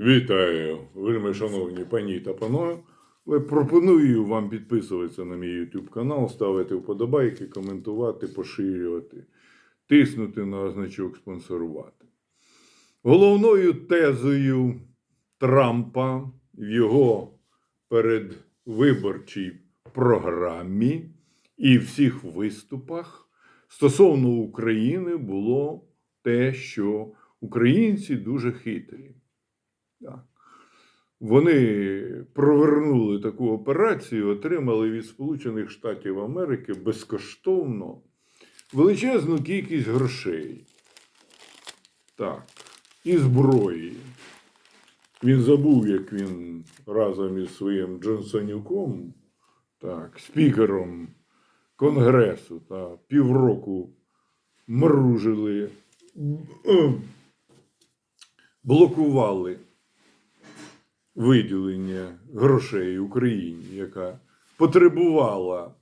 Вітаю, вельми шановні пані та панове. Пропоную вам підписуватися на мій YouTube канал, ставити вподобайки, коментувати, поширювати, тиснути на значок спонсорувати. Головною тезою Трампа в його передвиборчій програмі і всіх виступах стосовно України було те, що українці дуже хитрі. Так. Вони провернули таку операцію, отримали від Сполучених Штатів Америки безкоштовно величезну кількість грошей. Так. І зброї. Він забув, як він разом із своїм Джонсонюком, так, спікером Конгресу, та півроку мружили, е, блокували виділення грошей Україні, яка потребувала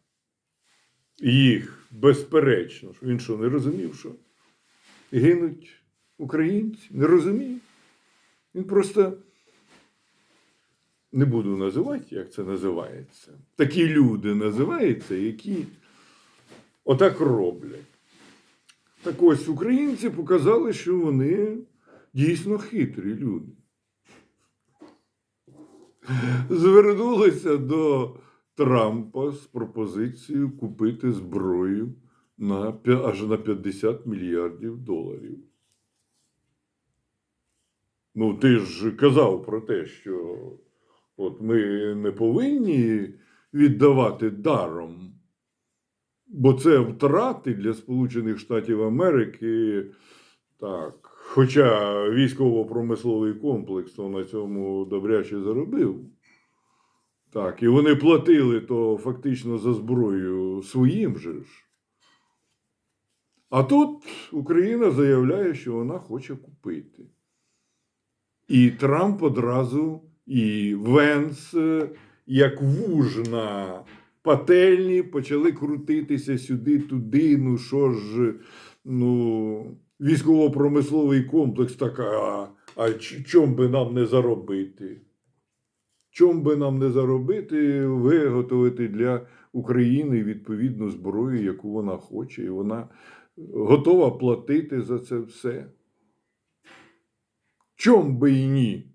їх безперечно. Що Він що не розумів, що гинуть українці? Не розумів. Він просто не буду називати, як це називається. Такі люди називаються, які отак роблять. Так ось українці показали, що вони дійсно хитрі люди звернулися до Трампа з пропозицією купити зброю на, аж на 50 мільярдів доларів. Ну, ти ж казав про те, що от ми не повинні віддавати даром, бо це втрати для Сполучених Штатів Америки. Так, хоча військово-промисловий комплекс то на цьому добряче заробив. Так, і вони платили то фактично за зброю своїм же ж. А тут Україна заявляє, що вона хоче купити. І Трамп одразу, і Венс, е, як вуж на пательні, почали крутитися сюди-туди. Ну що ж, ну, військово-промисловий комплекс така, а, а чом би нам не заробити? Чом би нам не заробити, виготовити для України відповідну зброю, яку вона хоче, і вона готова платити за це все. Чом би і ні?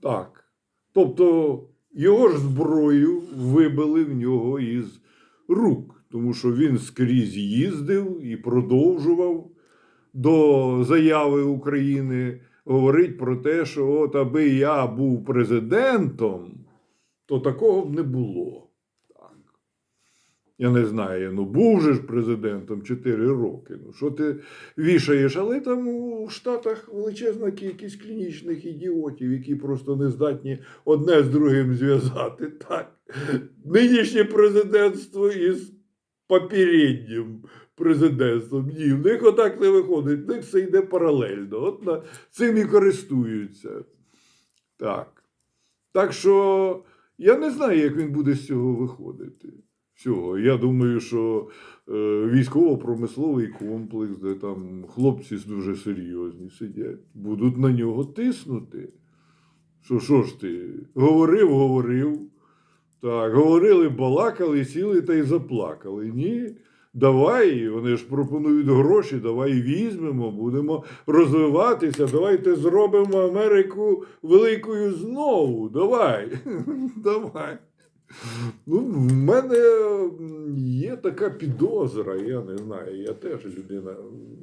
Так. Тобто його ж зброю вибили в нього із рук, тому що він скрізь їздив і продовжував до заяви України говорить про те, що от аби я був президентом, то такого б не було. Так. Я не знаю, ну був же ж президентом 4 роки. Ну що ти вішаєш? Але там у Штатах величезна кількість клінічних ідіотів, які просто не здатні одне з другим зв'язати. Так. Нинішнє президентство із попереднім президентством. Ні, в них отак не виходить, в них все йде паралельно. От на цим і користуються. Так. Так що я не знаю, як він буде з цього виходити. Всього. Я думаю, що е, військово-промисловий комплекс, де там хлопці дуже серйозні сидять, будуть на нього тиснути. Що що ж ти? Говорив, говорив. Так, говорили, балакали, сіли та й заплакали. Ні. Давай, вони ж пропонують гроші, давай візьмемо, будемо розвиватися, давайте зробимо Америку великою знову. Давай. Давай. Ну, в мене є така підозра, я не знаю, я теж людина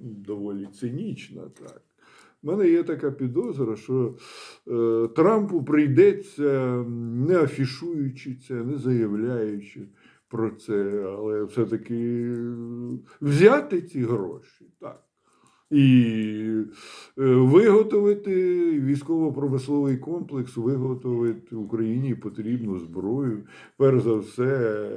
доволі цинічна. Так. У мене є така підозра, що е, Трампу прийдеться, не афішуючи це, не заявляючи про це, але все-таки взяти ці гроші. Так. І виготовити військово-промисловий комплекс, виготовити Україні потрібну зброю, перш за все,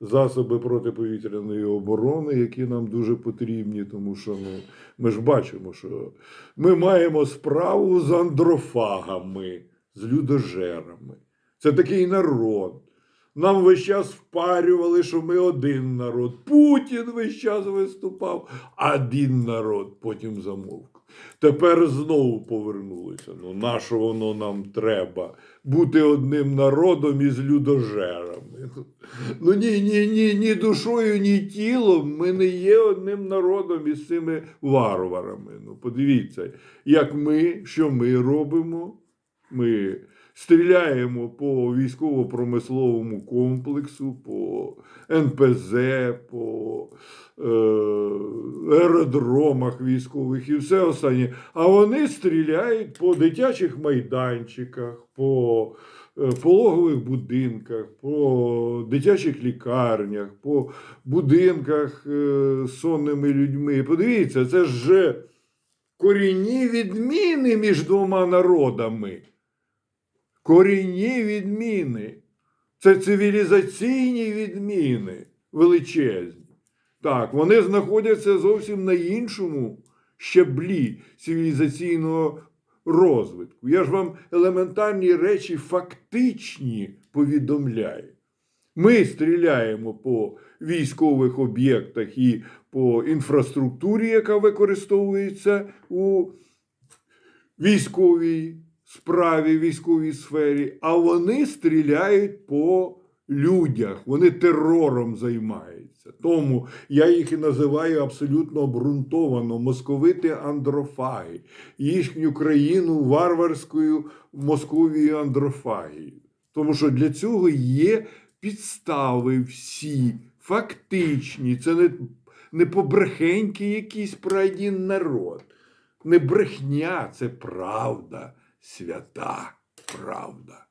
засоби протиповітряної оборони, які нам дуже потрібні, тому що ну, ми ж бачимо, що ми маємо справу з андрофагами, з людожерами. Це такий народ. Нам весь час впарювали, що ми один народ. Путін весь час виступав, один народ потім замовк. Тепер знову повернулися. Ну, на що воно нам треба? Бути одним народом із людожерами. Ну ні, ні, ні, ні душою, ні тілом. Ми не є одним народом із цими варварами. Ну, подивіться, як ми, що ми робимо? Ми стріляємо по військово-промисловому комплексу, по НПЗ, по е, аеродромах військових і все останнє. А вони стріляють по дитячих майданчиках, по е, пологових будинках, по дитячих лікарнях, по будинках е, з сонними людьми. Подивіться, це ж корінні відміни між двома народами. Корінні відміни. Це цивілізаційні відміни величезні. Так, вони знаходяться зовсім на іншому щаблі цивілізаційного розвитку. Я ж вам елементарні речі фактичні повідомляю. Ми стріляємо по військових об'єктах і по інфраструктурі, яка використовується у військовій справі, військовій сфері, а вони стріляють по людях, вони терором займаються. Тому я їх і називаю абсолютно обґрунтовано московити андрофаги, їхню країну варварською Московією андрофагією. Тому що для цього є підстави всі фактичні. Це не, не побрехеньки якийсь про один народ. Не брехня, це правда, свята правда.